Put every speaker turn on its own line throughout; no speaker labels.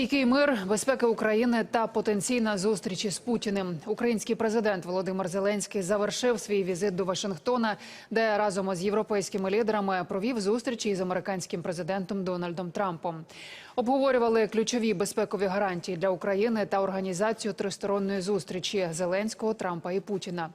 Стійкий мир, безпека України та потенційна зустріч із Путіним. Український президент Володимир Зеленський завершив свій візит до Вашингтона, де разом із європейськими лідерами провів зустрічі із американським президентом Дональдом Трампом. Обговорювали ключові безпекові гарантії для України та організацію тристоронної зустрічі Зеленського, Трампа і Путіна.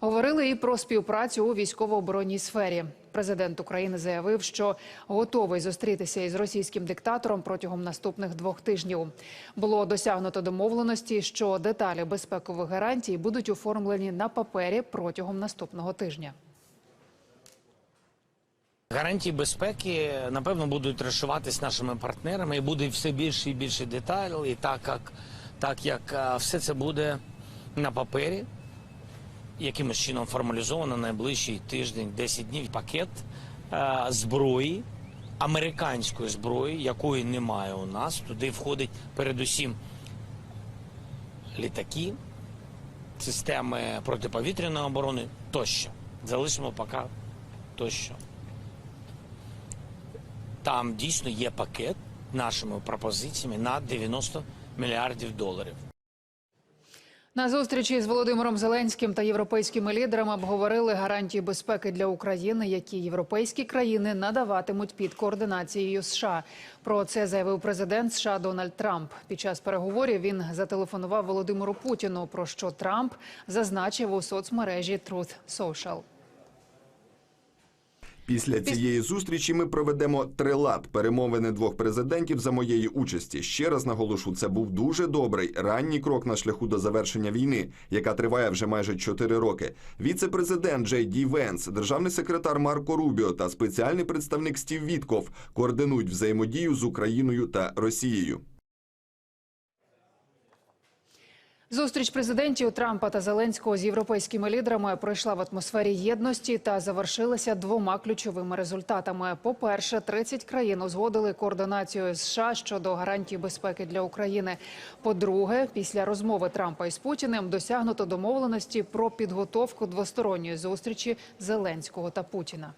Говорили і про співпрацю у військово-оборонній сфері. Президент України заявив, що готовий зустрітися із російським диктатором протягом наступних двох тижнів. Було досягнуто домовленості, що деталі безпекових гарантій будуть оформлені на папері протягом наступного тижня.
Гарантії безпеки напевно будуть розшиватись нашими партнерами, і буде все більше і більше деталей, так як, так як все це буде на папері, якимось чином формалізовано найближчий тиждень, 10 днів пакет а, зброї, американської зброї, якої немає у нас. Туди входить передусім літаки, системи протиповітряної оборони тощо. Залишимо поки тощо. Там дійсно є пакет нашими пропозиціями на 90 мільярдів доларів.
На зустрічі з Володимиром Зеленським та європейськими лідерами обговорили гарантії безпеки для України, які європейські країни надаватимуть під координацією США. Про це заявив президент США Дональд Трамп. Під час переговорів він зателефонував Володимиру Путіну. Про що Трамп зазначив у соцмережі Truth Social.
Після цієї зустрічі ми проведемо трилад перемовини двох президентів за моєї участі. Ще раз наголошу, це був дуже добрий ранній крок на шляху до завершення війни, яка триває вже майже чотири роки. Віце-президент Джей Ді Венс, державний секретар Марко Рубіо та спеціальний представник Стів Вітков координують взаємодію з Україною та Росією.
Зустріч президентів Трампа та Зеленського з європейськими лідерами пройшла в атмосфері єдності та завершилася двома ключовими результатами. По-перше, 30 країн узгодили координацію США щодо гарантій безпеки для України. По-друге, після розмови Трампа із Путіним досягнуто домовленості про підготовку двосторонньої зустрічі Зеленського та Путіна.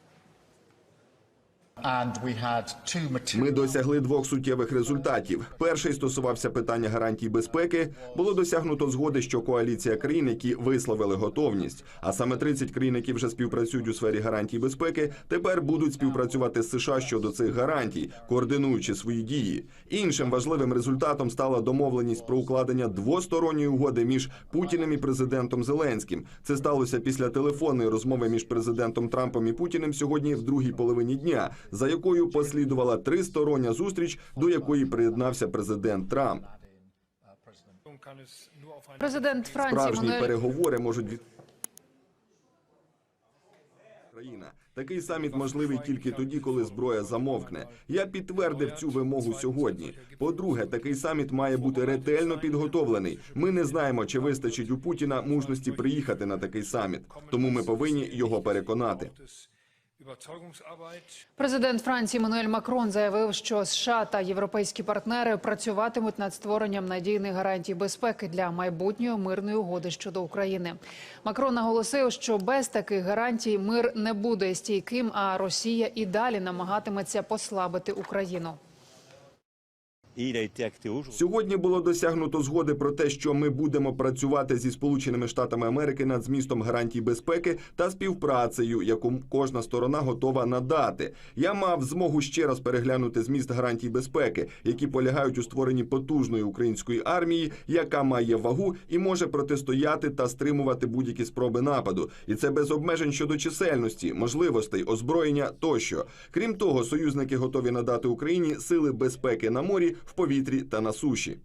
Ми досягли двох суттєвих результатів. Перший стосувався питання гарантій безпеки. Було досягнуто згоди, що коаліція країн, які висловили готовність, а саме 30 країн, які вже співпрацюють у сфері гарантій безпеки, тепер будуть співпрацювати з США щодо цих гарантій, координуючи свої дії. Іншим важливим результатом стала домовленість про укладення двосторонньої угоди між Путіним і президентом Зеленським. Це сталося після телефонної розмови між президентом Трампом і Путіним сьогодні в другій половині дня, за якою послідувала тристороння зустріч, до якої приєднався президент Трамп.
Президент Франції
Справжні
Мануель
переговори можуть від країна. Такий саміт можливий тільки тоді, коли зброя замовкне. Я підтвердив цю вимогу сьогодні. По-друге, такий саміт має бути ретельно підготовлений. Ми не знаємо, чи вистачить у Путіна мужності приїхати на такий саміт, тому ми повинні його переконати.
Президент Франції Мануель Макрон заявив, що США та європейські партнери працюватимуть над створенням надійних гарантій безпеки для майбутньої мирної угоди щодо України. Макрон наголосив, що без таких гарантій мир не буде стійким, а Росія і далі намагатиметься послабити Україну.
Сьогодні було досягнуто згоди про те, що ми будемо працювати зі Сполученими Штатами Америки над змістом гарантій безпеки та співпрацею, яку кожна сторона готова надати. Я мав змогу ще раз переглянути зміст гарантій безпеки, які полягають у створенні потужної української армії, яка має вагу і може протистояти та стримувати будь-які спроби нападу. І це без обмежень щодо чисельності, можливостей, озброєння тощо. Крім того, союзники готові надати Україні сили безпеки на морі, в повітрі та на суші.